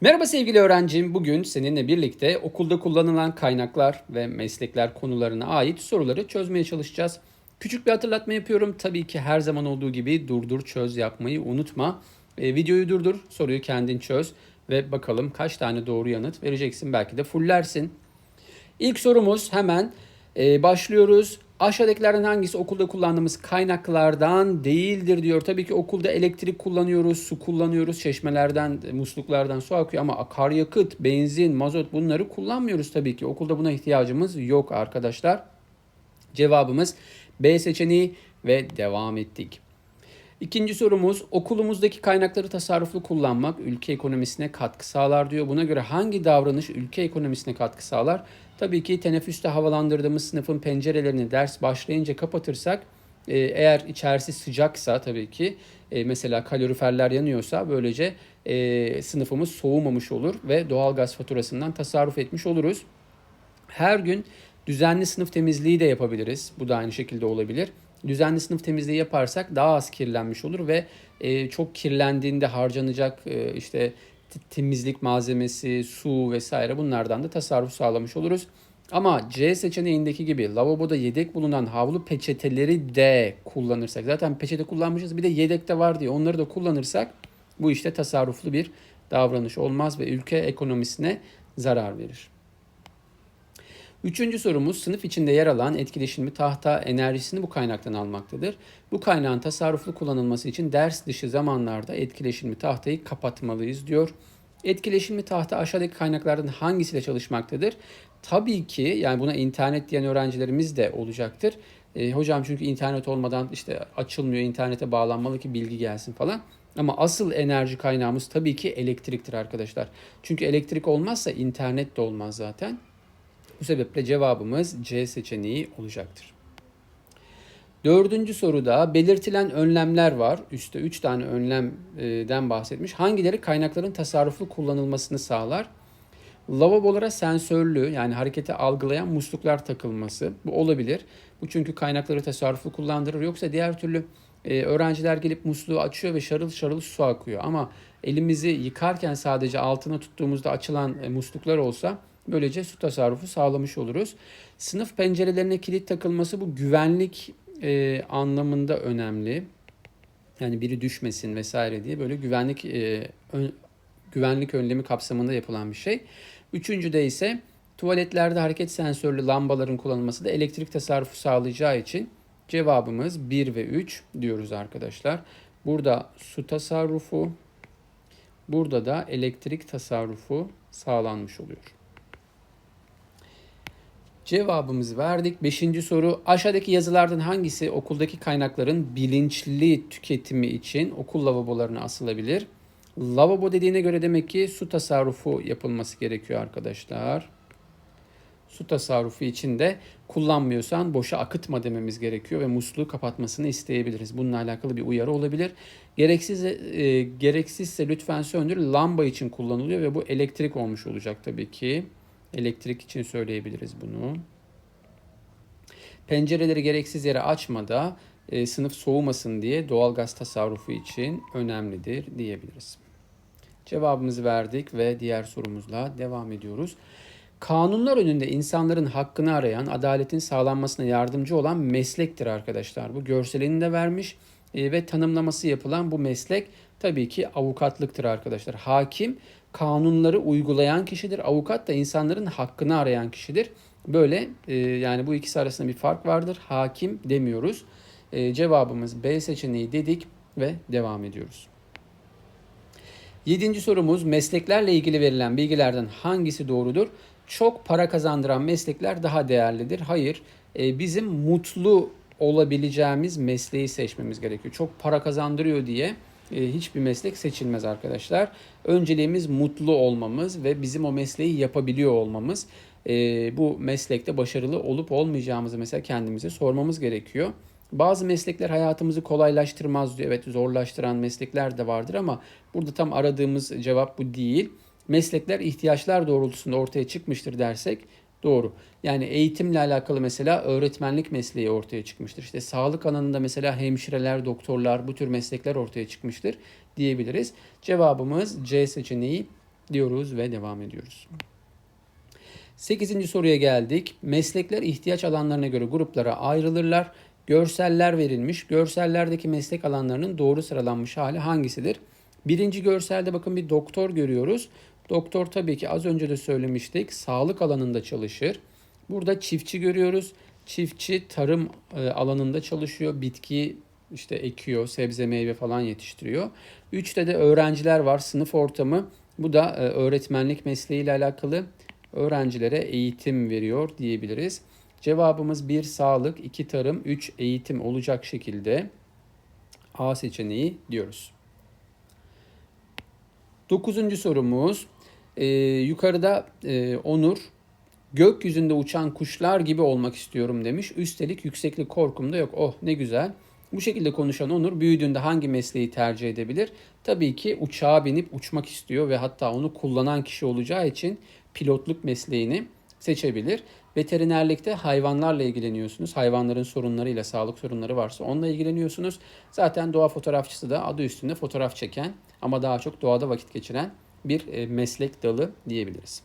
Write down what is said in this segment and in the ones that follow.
Merhaba sevgili öğrencim. Bugün seninle birlikte okulda kullanılan kaynaklar ve meslekler konularına ait soruları çözmeye çalışacağız. Küçük bir hatırlatma yapıyorum. Tabii ki her zaman olduğu gibi durdur çöz yapmayı unutma. E, videoyu durdur, soruyu kendin çöz ve bakalım kaç tane doğru yanıt vereceksin. Belki de fullersin. İlk sorumuz hemen e, başlıyoruz. Aşağıdakilerden hangisi okulda kullandığımız kaynaklardan değildir diyor. Tabii ki okulda elektrik kullanıyoruz, su kullanıyoruz, çeşmelerden, musluklardan su akıyor ama akaryakıt, benzin, mazot bunları kullanmıyoruz tabii ki. Okulda buna ihtiyacımız yok arkadaşlar. Cevabımız B seçeneği ve devam ettik. İkinci sorumuz okulumuzdaki kaynakları tasarruflu kullanmak ülke ekonomisine katkı sağlar diyor. Buna göre hangi davranış ülke ekonomisine katkı sağlar? Tabii ki teneffüste havalandırdığımız sınıfın pencerelerini ders başlayınca kapatırsak e, eğer içerisi sıcaksa tabii ki e, mesela kaloriferler yanıyorsa böylece e, sınıfımız soğumamış olur ve doğalgaz faturasından tasarruf etmiş oluruz. Her gün düzenli sınıf temizliği de yapabiliriz. Bu da aynı şekilde olabilir. Düzenli sınıf temizliği yaparsak daha az kirlenmiş olur ve çok kirlendiğinde harcanacak işte temizlik malzemesi, su vesaire bunlardan da tasarruf sağlamış oluruz. Ama C seçeneğindeki gibi lavaboda yedek bulunan havlu peçeteleri de kullanırsak zaten peçete kullanmışız bir de yedekte var diye onları da kullanırsak bu işte tasarruflu bir davranış olmaz ve ülke ekonomisine zarar verir. Üçüncü sorumuz sınıf içinde yer alan etkileşimli tahta enerjisini bu kaynaktan almaktadır. Bu kaynağın tasarruflu kullanılması için ders dışı zamanlarda etkileşimli tahtayı kapatmalıyız diyor. Etkileşimli tahta aşağıdaki kaynaklardan hangisiyle çalışmaktadır? Tabii ki yani buna internet diyen öğrencilerimiz de olacaktır. E, hocam çünkü internet olmadan işte açılmıyor, internete bağlanmalı ki bilgi gelsin falan. Ama asıl enerji kaynağımız tabii ki elektriktir arkadaşlar. Çünkü elektrik olmazsa internet de olmaz zaten. Bu sebeple cevabımız C seçeneği olacaktır. Dördüncü soruda belirtilen önlemler var. Üste 3 tane önlemden bahsetmiş. Hangileri kaynakların tasarruflu kullanılmasını sağlar? Lavabolara sensörlü yani hareketi algılayan musluklar takılması. Bu olabilir. Bu çünkü kaynakları tasarruflu kullandırır. Yoksa diğer türlü e, öğrenciler gelip musluğu açıyor ve şarıl şarıl su akıyor. Ama elimizi yıkarken sadece altına tuttuğumuzda açılan e, musluklar olsa Böylece su tasarrufu sağlamış oluruz. Sınıf pencerelerine kilit takılması bu güvenlik e, anlamında önemli. Yani biri düşmesin vesaire diye böyle güvenlik e, ön, güvenlik önlemi kapsamında yapılan bir şey. Üçüncüde ise tuvaletlerde hareket sensörlü lambaların kullanılması da elektrik tasarrufu sağlayacağı için cevabımız 1 ve 3 diyoruz arkadaşlar. Burada su tasarrufu, burada da elektrik tasarrufu sağlanmış oluyor. Cevabımızı verdik. Beşinci soru aşağıdaki yazılardan hangisi okuldaki kaynakların bilinçli tüketimi için okul lavabolarına asılabilir? Lavabo dediğine göre demek ki su tasarrufu yapılması gerekiyor arkadaşlar. Su tasarrufu için de kullanmıyorsan boşa akıtma dememiz gerekiyor ve musluğu kapatmasını isteyebiliriz. Bununla alakalı bir uyarı olabilir. Gereksiz e, gereksizse lütfen söndür. Lamba için kullanılıyor ve bu elektrik olmuş olacak tabii ki. Elektrik için söyleyebiliriz bunu. Pencereleri gereksiz yere açmada e, sınıf soğumasın diye doğal gaz tasarrufu için önemlidir diyebiliriz. Cevabımızı verdik ve diğer sorumuzla devam ediyoruz. Kanunlar önünde insanların hakkını arayan, adaletin sağlanmasına yardımcı olan meslektir arkadaşlar. Bu görselini de vermiş ve tanımlaması yapılan bu meslek tabii ki avukatlıktır arkadaşlar. Hakim kanunları uygulayan kişidir. Avukat da insanların hakkını arayan kişidir. Böyle e, yani bu ikisi arasında bir fark vardır. Hakim demiyoruz. E, cevabımız B seçeneği dedik ve devam ediyoruz. Yedinci sorumuz mesleklerle ilgili verilen bilgilerden hangisi doğrudur? Çok para kazandıran meslekler daha değerlidir. Hayır, e, bizim mutlu olabileceğimiz mesleği seçmemiz gerekiyor. Çok para kazandırıyor diye e, hiçbir meslek seçilmez arkadaşlar. Önceliğimiz mutlu olmamız ve bizim o mesleği yapabiliyor olmamız. E, bu meslekte başarılı olup olmayacağımızı mesela kendimize sormamız gerekiyor. Bazı meslekler hayatımızı kolaylaştırmaz diyor. Evet zorlaştıran meslekler de vardır ama burada tam aradığımız cevap bu değil. Meslekler ihtiyaçlar doğrultusunda ortaya çıkmıştır dersek Doğru. Yani eğitimle alakalı mesela öğretmenlik mesleği ortaya çıkmıştır. İşte sağlık alanında mesela hemşireler, doktorlar bu tür meslekler ortaya çıkmıştır diyebiliriz. Cevabımız C seçeneği diyoruz ve devam ediyoruz. 8. soruya geldik. Meslekler ihtiyaç alanlarına göre gruplara ayrılırlar. Görseller verilmiş. Görsellerdeki meslek alanlarının doğru sıralanmış hali hangisidir? Birinci görselde bakın bir doktor görüyoruz. Doktor tabii ki az önce de söylemiştik sağlık alanında çalışır. Burada çiftçi görüyoruz. Çiftçi tarım e, alanında çalışıyor. Bitki işte ekiyor, sebze meyve falan yetiştiriyor. Üçte de öğrenciler var, sınıf ortamı. Bu da e, öğretmenlik mesleğiyle alakalı öğrencilere eğitim veriyor diyebiliriz. Cevabımız 1 sağlık, 2 tarım, 3 eğitim olacak şekilde A seçeneği diyoruz. Dokuzuncu sorumuz. Ee, yukarıda e, Onur gökyüzünde uçan kuşlar gibi olmak istiyorum demiş. Üstelik yükseklik korkum da yok. Oh ne güzel. Bu şekilde konuşan Onur büyüdüğünde hangi mesleği tercih edebilir? Tabii ki uçağa binip uçmak istiyor ve hatta onu kullanan kişi olacağı için pilotluk mesleğini seçebilir. Veterinerlikte hayvanlarla ilgileniyorsunuz. Hayvanların sorunlarıyla, sağlık sorunları varsa onunla ilgileniyorsunuz. Zaten doğa fotoğrafçısı da adı üstünde fotoğraf çeken ama daha çok doğada vakit geçiren bir e, meslek dalı diyebiliriz.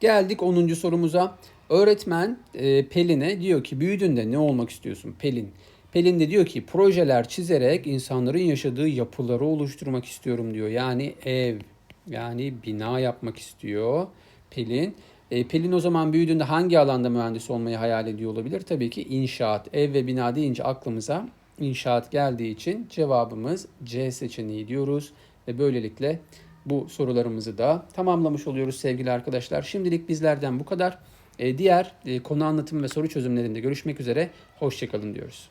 Geldik 10. sorumuza. Öğretmen e, Pelin'e diyor ki büyüdüğünde ne olmak istiyorsun Pelin? Pelin de diyor ki projeler çizerek insanların yaşadığı yapıları oluşturmak istiyorum diyor. Yani ev, yani bina yapmak istiyor Pelin. E, Pelin o zaman büyüdüğünde hangi alanda mühendis olmayı hayal ediyor olabilir? Tabii ki inşaat. Ev ve bina deyince aklımıza inşaat geldiği için cevabımız C seçeneği diyoruz. Ve böylelikle bu sorularımızı da tamamlamış oluyoruz sevgili arkadaşlar. Şimdilik bizlerden bu kadar. E, diğer e, konu anlatım ve soru çözümlerinde görüşmek üzere. Hoşçakalın diyoruz.